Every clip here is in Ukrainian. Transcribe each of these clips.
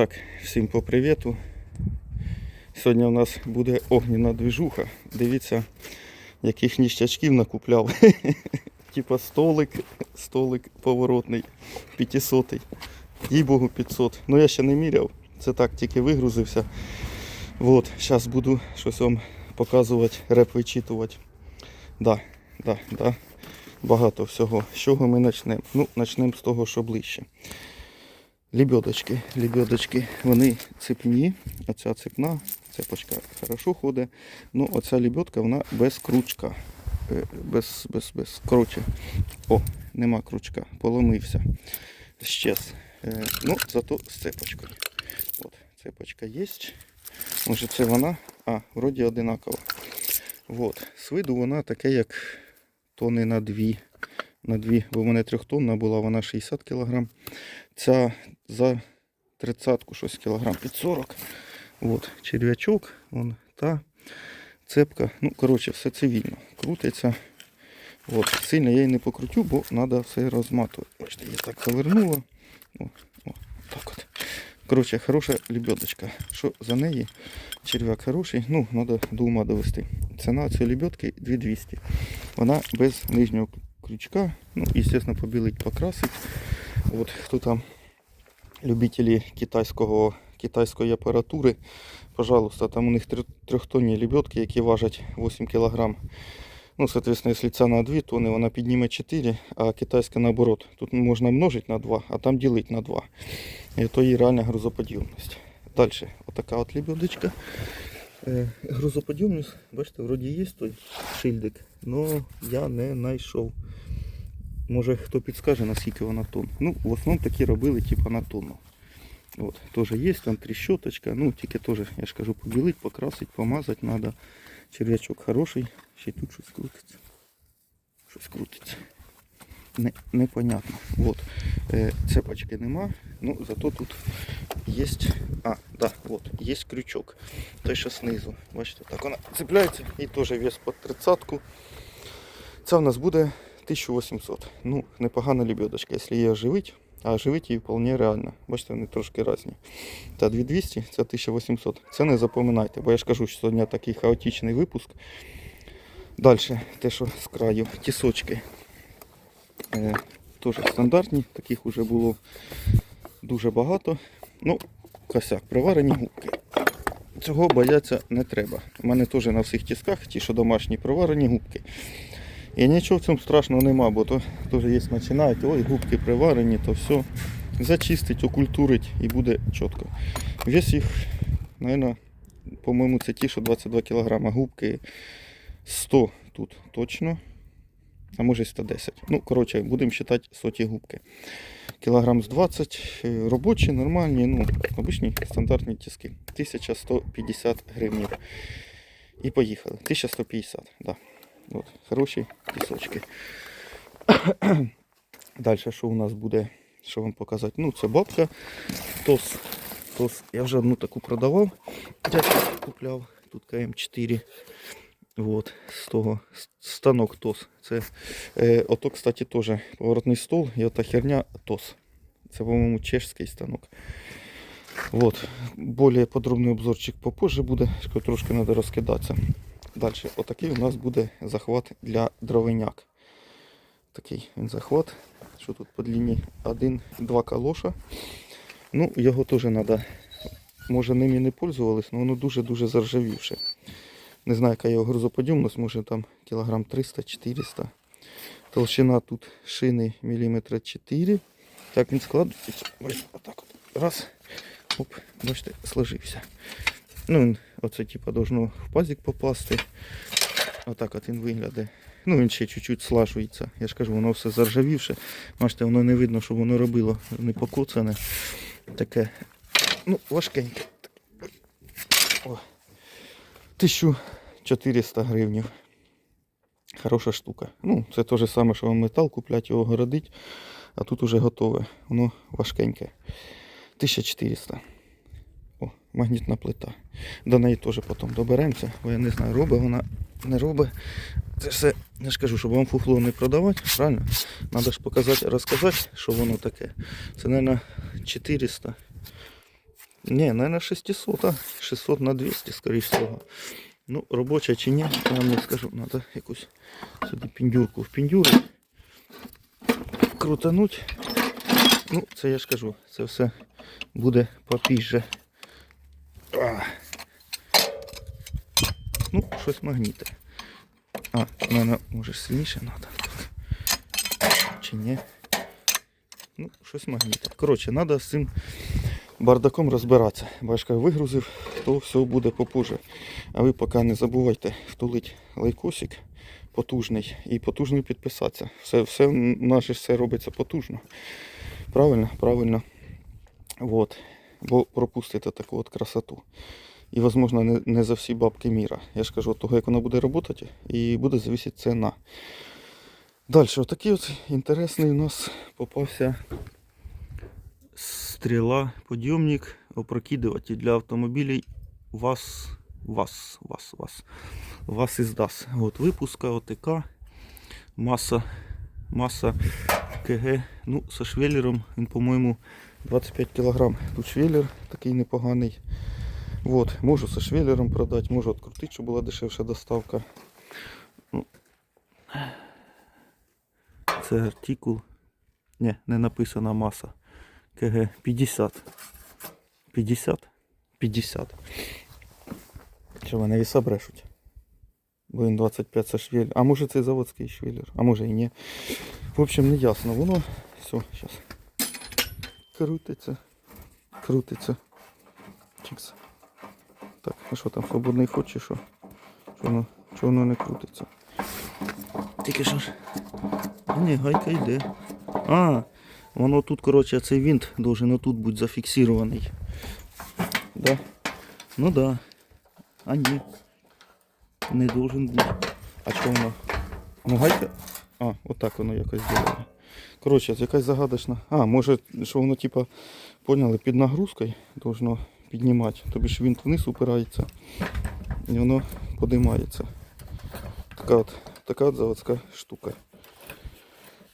Так, всім по привіту. Сьогодні у нас буде огняна движуха. Дивіться, яких ніщачків накупляв. Типа столик, столик поворотний, 500. Їй Богу 500. Ну я ще не міряв. Це так, тільки вигрузився. Вот, зараз буду щось вам показувати, реп вичитувати. Да, да, да. Багато всього. З чого ми почнемо? Ну, почнемо з того, що ближче. Лебедочки, лебедочки, вони цепні, оця цепна, цепочка хорошо ходить. Ну, оця лебедка, вона без крючка. Е, Без, без, без. Коротше, о, нема крючка, поломився. Щез. Ну, зато з цепочкою. От, цепочка є. Може це вона? А, вроді одинакова. Вот. З виду вона таке, як тони на дві. На дві, бо в мене трьохтонна була, вона 60 кг. Ця за тридцатку щось кілограм під 40. От, черв'ячок, вон та цепка. Ну, коротше, все цивільно. Крутиться. От, сильно я її не покрутю, бо треба все розматувати. Бачите, я так завернула. О, о, так от. Коротше, хороша лебедочка. Що за неї? Черв'як хороший, ну, треба до ума довести. Ціна цієї лебедки 2200. Вона без нижнього крючка. Ну, естественно, побілить, покрасить. От хто там любителі китайського, китайської апаратури, пожалуйста, там у них трьох- трьохтонні лебедки, які важать 8 кг. Ну, соответственно, якщо ця на 2 тонни, вона підніме 4, а китайська наоборот. Тут можна множити на 2, а там ділити на 2. І то її реальна грузоподйомність. Далі, отака от лебедочка. Е, грузоподйомність, бачите, вроді є той шильдик, але я не знайшов. Може хто підскаже, наскільки вона тонн. Ну, в основному такі робили типа на тонну. От, теж є там тріщоточка, ну тільки теж, я ж кажу, побілить, покрасить, помазати треба. Черв'ячок хороший, ще тут щось крутиться. Щось крутиться. Не, непонятно. От. Е, цепочки нема, ну зато тут є. А, да, от, є крючок. Той, що знизу. Бачите, так вона цепляється і теж вес під тридцатку. Це в нас буде 1800. Ну, непогана лебедочка, якщо її оживить. А оживити її вполне реально. Бачите, вони трошки різні. Та 2200, це 1800. Це не запоминайте, бо я ж кажу, що сьогодні такий хаотичний випуск. Далі, те, що з краю, тісочки. Е, теж стандартні, таких вже було дуже багато. Ну, косяк, приварені губки. Цього бояться не треба. У мене теж на всіх тисках ті, що домашні приварені губки. І нічого в цьому страшного нема, бо то теж є починають, ой, губки приварені, то все. Зачистить, окультурить і буде чітко. Вес їх, мабуть, по-моєму, це ті, що 22 кг. Губки 100 тут точно. А може й 110. Ну, коротше, будемо вважати соті губки. Кілограм з 20, е, робочі, нормальні, ну, обичні стандартні тиски. 1150 гривень. І поїхали. 1150, да. От, хороші тісочки. Далі, що у нас буде, що вам показати? Ну, це бабка. Тос. Тос. Я вже одну таку продавав. Дядько купляв. Тут КМ4. Вот, з того станок ТОС. Це, е, ото, кстати, теж поворотний стол і ота херня ТОС. Це, по-моєму, чешський станок. Вот. Более подробний обзорчик попозже буде, трошки треба розкидатися. Далі, отакий у нас буде захват для дровиняк. Такий він захват. Що тут по длині? Один-два калоша. Ну, його теж треба. Може ним і не пользувались, але воно дуже-дуже заржавівше. Не знаю, яка його грузоподйомність, може там кілограм 300-400. Толщина тут шини міліметра 4. Так він складається. Ось отак от. Раз. Оп, бачите, сложився. Ну, оце типа должно в пазик попасти. Отак от він виглядає. Ну, він ще чуть-чуть слажується. Я ж кажу, воно все заржавівше. Бачите, воно не видно, що воно робило не покоцане. Таке. Ну, важкеньке. О. 1400 гривень. Хороша штука. Ну, це те ж саме, що вам метал куплять, його городить, а тут уже готове. Воно важкеньке. 1400. Магнітна плита. До неї теж потім доберемося, бо я не знаю, робить вона, не робить. Це все, я ж кажу, щоб вам фуфло не продавати, правильно? Треба ж показати, розказати, що воно таке. Це, мабуть, 400. Ні, наверное, 600, а 600 на 200, скоріш всього. Ну, робоча чи ні, я вам не скажу. Надо якусь сюди піндюрку впіндюрити. Крутануть. Ну, це я ж кажу, це все буде попізже. А. Ну, щось магніте. А, в мене може сильніше треба. Чи ні? Ну, щось магніте. Коротше, треба з цим бардаком розбиратися. Бачка вигрузив, то все буде попозже. А ви поки не забувайте втулити лайкосик потужний і потужно підписатися. Все, все же все робиться потужно. Правильно, правильно. Вот. Бо пропустите таку от красоту. І, можливо, не, не за всі бабки міра. Я ж кажу, от того, як вона буде працювати, і буде зависіти ціна. Далі, отакий от інтересний у нас попався стріла, подйомник, опрокидуватель для автомобілів ВАЗ, ВАЗ, ВАЗ, ВАЗ, ВАЗ із ДАС. От випуска ОТК, маса, маса КГ, ну, со швеллером, він, по-моєму, 25 кг. Тут швеллер такий непоганий. Вот, можу со швеллером продати, можу відкрутити, щоб була дешевша доставка. Ну, Це артикул. Ні, не написана маса. КГ 50. 50? 50. Що вони віса брешуть? Бо він 25 це швеллер. А може це заводський швеллер, а може і ні. В общем, не ясно. Воно все, зараз. Крутиться. Крутиться. Чикс. Так, а що там, свободний ход чи що? Що воно, не крутиться? Тільки що ж. Ні, гайка йде. А, воно тут, коротше, цей винт должен отут бути зафіксований. Да? Ну да. А ні. Не должен бути. А що воно? Ну гайка. А, отак воно якось зробило. Коротше, якась загадочна. А, може, що воно типа, поняли, під нагрузкою должно піднімати. Тобі ж винт вниз упирається і воно подимається. Така от, така от заводська штука.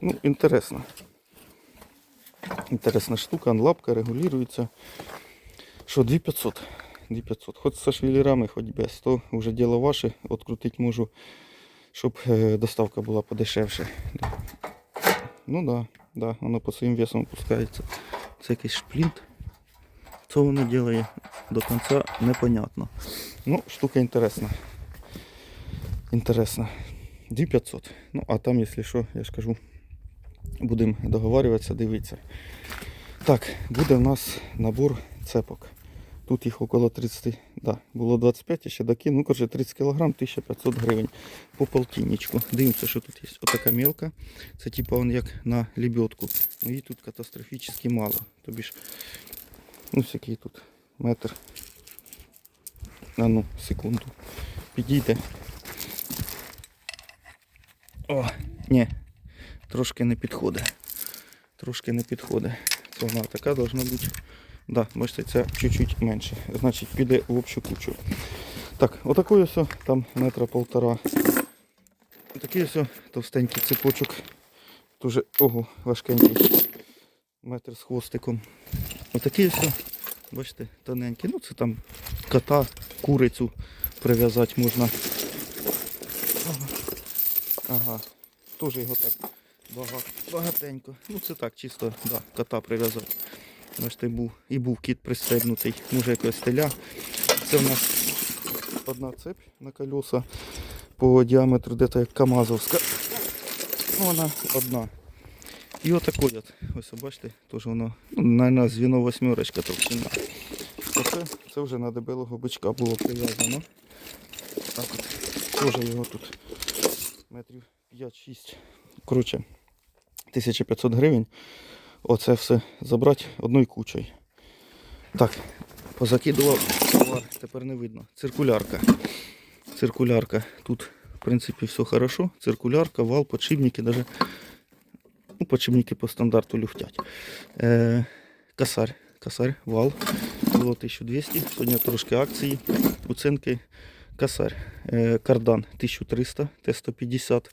Ну, інтересно. Інтересна штука, лапка регулюється. Що, 2500. 2500. Хоч со швеллерами, хоч без. То вже діло ваше. Открутити можу, щоб е, доставка була подешевше. Ну да, да, воно по своїм весам опускається. Це якийсь шплінт. Що воно робить до кінця непонятно. Ну, штука інтересна. Інтересна. 2500. Ну, а там, якщо що, я ж кажу, будемо договарюватися, дивитися. Так, буде в нас набор цепок. Тут їх около 30, да, було 25, я ще докину, ну, коротше, 30 кг, 1500 гривень по полтинничку. Дивимося, що тут є. Отака мелка. Це типа он як на лебедку. Ну її тут катастрофічно мало. Тобі ж, ну всякий тут метр. А ну, секунду. Підійде. О, ні, трошки не підходить. Трошки не підходить. Це вона така должна бути. Да, бачите, це чуть-чуть менше. Значить, піде в общу кучу. Так, отакий ось там метра полтора. Такий ось товстенький цепочок. Дуже ого, важкенький. Метр з хвостиком. Отакий ось, бачите, тоненький. Ну це там кота, курицю прив'язати можна. Ага. Теж його так багатенько. Ну це так, чисто, да, кота прив'язати. Бачите, був, і був кіт пристебнутий, може якось теля. Це в нас одна цепь на колеса по діаметру десь як Камазовська. Ну, вона одна. І отакий от. Ось бачите, теж воно, ну, наверное, звіно восьмерочка товщина. Оце це вже на дебелого бичка було прив'язано. Так от. Теж його тут метрів 5-6. Коротше, 1500 гривень. Оце все забрати одною кучою. Так, позакидував товар, тепер не видно. Циркулярка. Циркулярка. Тут, в принципі, все хорошо. Циркулярка, вал, подшипники, даже, ну, подшипники по стандарту люфтять. Е, косарь. Косарь, вал. Було 1200. Сьогодні трошки акції, оцінки. Косарь. Е, кардан 1300, Т150.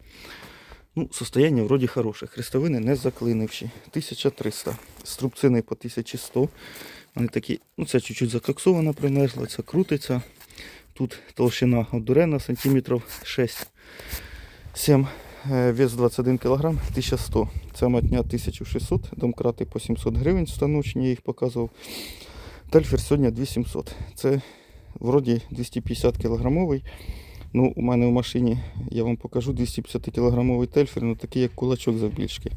Ну, состояние вроде хороше. Хрестовини не заклинивші. 1300. Струбцини по 1100. Вони такі, ну це чуть-чуть закоксована примерзла, це крутиться. Тут толщина дурена сантиметрів 6. 7. Е, Вес 21 кг, 1100. Ця матня 1600, домкрати по 700 гривень станочні, я їх показував. Тельфер сьогодні 2700. Це вроді 250 кілограмовий. Ну, у мене в машині, я вам покажу 250 кілограмовий тельфер, ну такий як кулачок завбільшки.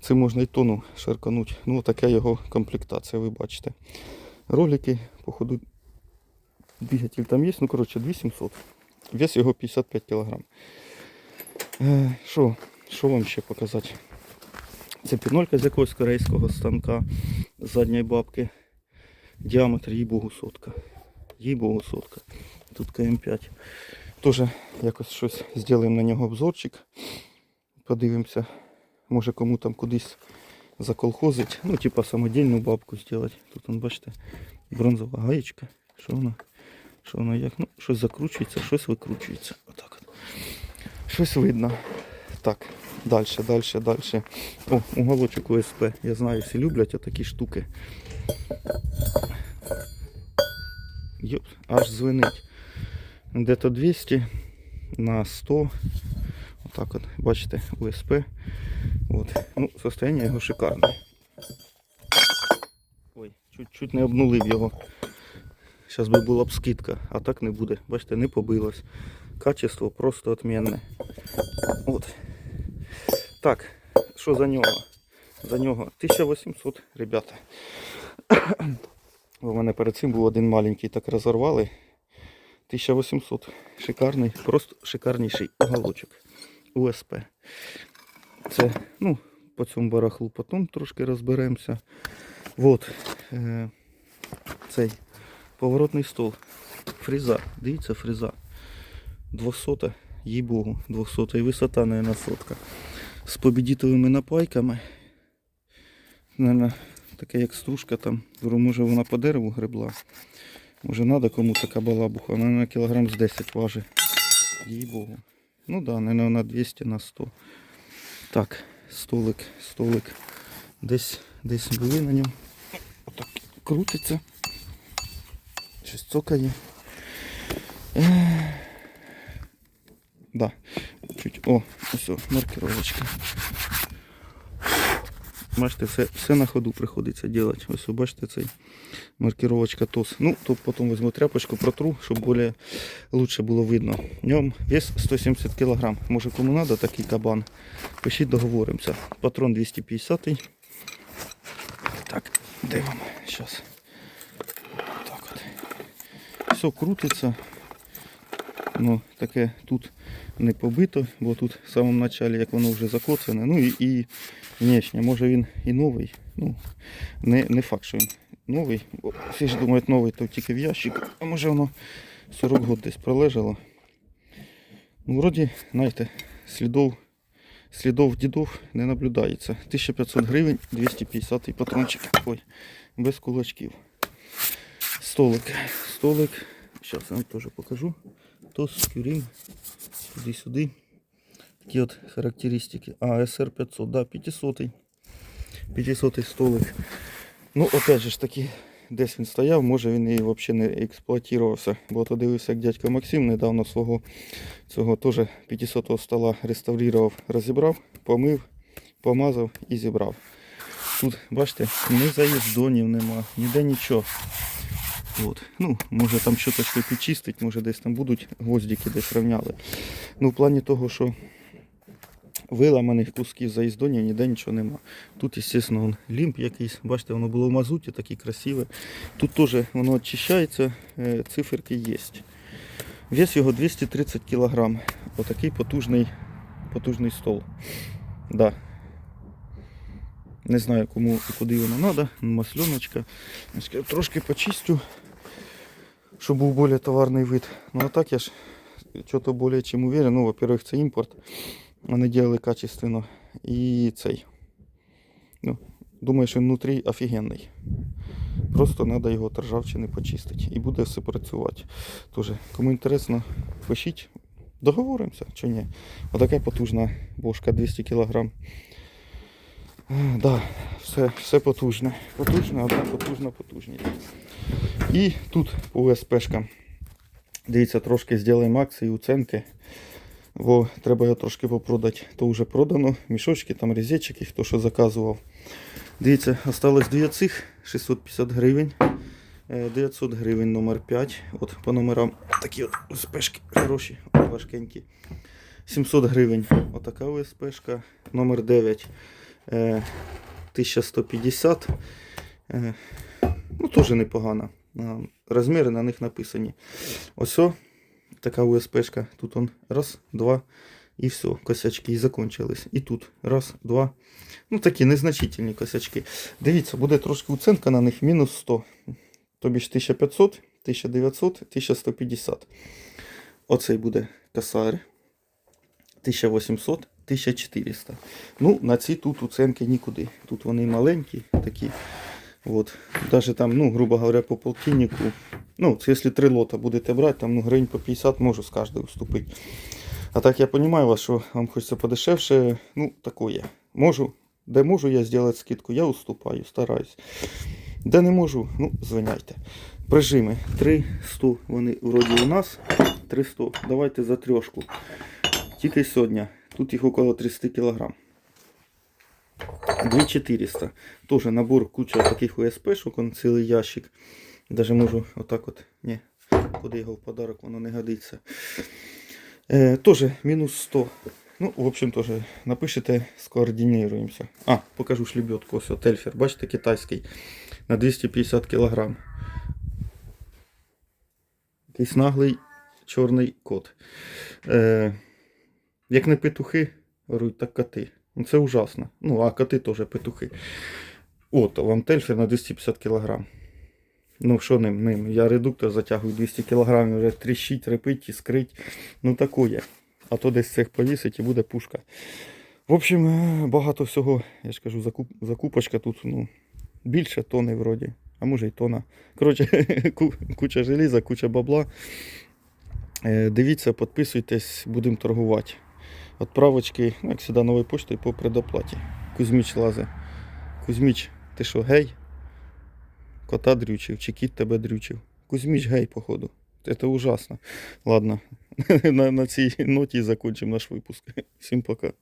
Це можна і тону шаркануть. Ну, така його комплектація, ви бачите. Ролики, походу, двигатель там є, ну коротше 2700. Вес його 55 кг. Е, Що? Що вам ще показати? Це пінолька з якогось корейського станка з задньої бабки. Діаметр, їй богу, сотка. Їй богу, сотка. Тут КМ5. Тоже якось щось зробимо на нього обзорчик. Подивимося. Може кому там кудись заколхозить. Ну, типа самодільну бабку зробити. Тут, вон, бачите, бронзова гаєчка. Що вона? Що вона як? Ну, щось закручується, щось викручується. Отак от. Щось видно. Так, далі, далі, далі. О, уголочок УСП. Я знаю, всі люблять отакі штуки. Йоп, аж звенить. Де-то 200 на 100. Отак от, бачите, УСП. От. Ну, состояние його шикарне. Ой, чуть-чуть не обнулив його. Зараз би була б скидка, а так не буде. Бачите, не побилось. Качество просто отмінне. От. Так, що за нього? За нього 1800, ребята. У мене перед цим був один маленький, так розорвали. 1800. Шикарний, просто шикарніший уголочок. УСП. Це, ну, по цьому барахлу потім трошки розберемося. От. Е, цей поворотний стол. Фреза. Дивіться, фреза. 200, їй богу, 200 і висота, наверное, сотка. З побідітовими напайками. Наверное, таке як стружка там. Може вона по дереву гребла. Може треба кому така балабуха. Вона на кілограм з 10 важить. Їй богу. Ну да, наверное, на 200 на 100. Так, столик, столик. Десь, десь були на ньому. Отак крутиться. Щось цокає. Да. Чуть. О, ось, маркировочка. Бачите, все, все на ходу приходиться робити. Ось, бачите, цей маркировочка ТОС. Ну, тут потім візьму тряпочку, протру, щоб більш лучше було видно. В ньому вес 170 кг. Може кому треба такий кабан. Пишіть, договоримося. Патрон 250. Так, де вам? Зараз. Так от. Все крутиться. Ну, таке тут не побито, бо тут в самому началі, як воно вже закоцане. Ну і, і внешне, може він і новий. Ну, не, не факт, що він новий. Бо всі ж думають новий, то тільки в ящик. А може воно 40 років десь пролежало. Ну, вроді, знаєте, слідов, слідов дідов не наблюдається. 1500 гривень, 250 патрончик. Ой, без кулачків. Столик. Столик. Зараз я вам теж покажу. Тос, кюрім. Сюди-сюди. Такі от характеристики. А, SR 500, да, 500. 500 столик. Ну, опять же ж таки, десь він стояв, може він і взагалі не експлуатувався. Бо то дивився, як дядько Максим недавно свого цього теж 500 стола реставрував, розібрав, помив, помазав і зібрав. Тут, бачите, ні заїздонів нема, ніде нічого. От. Ну, може там щось підчистить, може десь там будуть гвоздики десь рівняли. Ну, в плані того, що виламаних кусків заїздонів ніде нічого нема. Тут, звісно, лімб якийсь. Бачите, воно було в мазуті, таке красиве. Тут теж воно очищається, е, циферки є. Вес його 230 кг. Отакий потужний, потужний стол. Да. Не знаю кому і куди воно треба. Масльоночка. Трошки почистю, щоб був більш товарний вид. Ну а так я ж що-то більш чим уверен. Ну, во-первых, це імпорт. Вони робили качественно. І цей. Ну, думаю, що внутрі офігенний. Просто треба його от ржавчини почистити. І буде все працювати. Тоже, кому інтересно, пишіть. Договоримося чи ні? Отака потужна бошка 200 кг. Да, все, все потужне. Потужне, одна потужна потужність. І тут по УСПшкам. Дивіться, трошки зробимо акції, уценки. Бо треба його трошки попродати. То вже продано. Мішочки, там резетчики, хто що заказував. Дивіться, осталось дві цих 650 гривень. Е, 900 гривень номер 5. От по номерам такі от УСПшки хороші, важкенькі. 700 гривень. Отака УСПшка. Номер 9. Е, 1150. Е, ну, теж непогано. А, Розміри на них написані. Ось така УСПшка. Тут он раз, два. І все, косячки і закончились. І тут раз, два. Ну такі незначительні косячки. Дивіться, буде трошки уценка на них мінус 100. Тобі ж 1500, 1900, 1150. Оцей буде косарь. 1800, 1400. Ну, на ці тут уценки нікуди. Тут вони маленькі такі. От. Даже там, ну, грубо говоря, по полтиннику. Ну, якщо три лота будете брати, там ну, гривень по 50 можу з кожного уступити. А так я розумію вас, що вам хочеться подешевше. Ну, такое. Можу. Де можу я зробити скидку, я уступаю, стараюсь. Де не можу, ну, звиняйте. Прижими 300, вони вроді у нас. 300. Давайте за трьошку. Тільки сьогодні. Тут їх около 300 кг. 2400. Тоже набор куча таких УСП-шок, он цілий ящик. Даже можу отак от. Ні, куди його в подарок, воно не годиться. Е, тоже мінус 100. Ну, в общем, тоже напишите, скоординируемся. А, покажу шлебедку. Ось от Ельфер. Бачите, китайський. На 250 кг. Якийсь наглий чорний кот. Е, як не петухи, говорють, так коти. Ну, це ужасно. Ну, а коти теж петухи. От, вам тельфер на 250 кг. Ну, що ним, ним? Я редуктор затягую 200 кг, вже тріщить, репить, іскрить. Ну, такое. А то десь цих повісить і буде пушка. В общем, е, багато всього, я ж кажу, закуп, закупочка тут, ну, більше тони вроді. А може й тона. Коротше, куча желіза, куча бабла. Е, Дивіться, підписуйтесь, будемо торгувати. Отправочки, ну, як завжди, новою поштою по предоплаті. Кузьміч лазе. Кузьміч, ти що, гей? Кота дрючив, чи кіт тебе дрючив? Кузьміч гей, походу. Це ужасно. Ладно, на, на цій ноті закончимо наш випуск. Всім пока.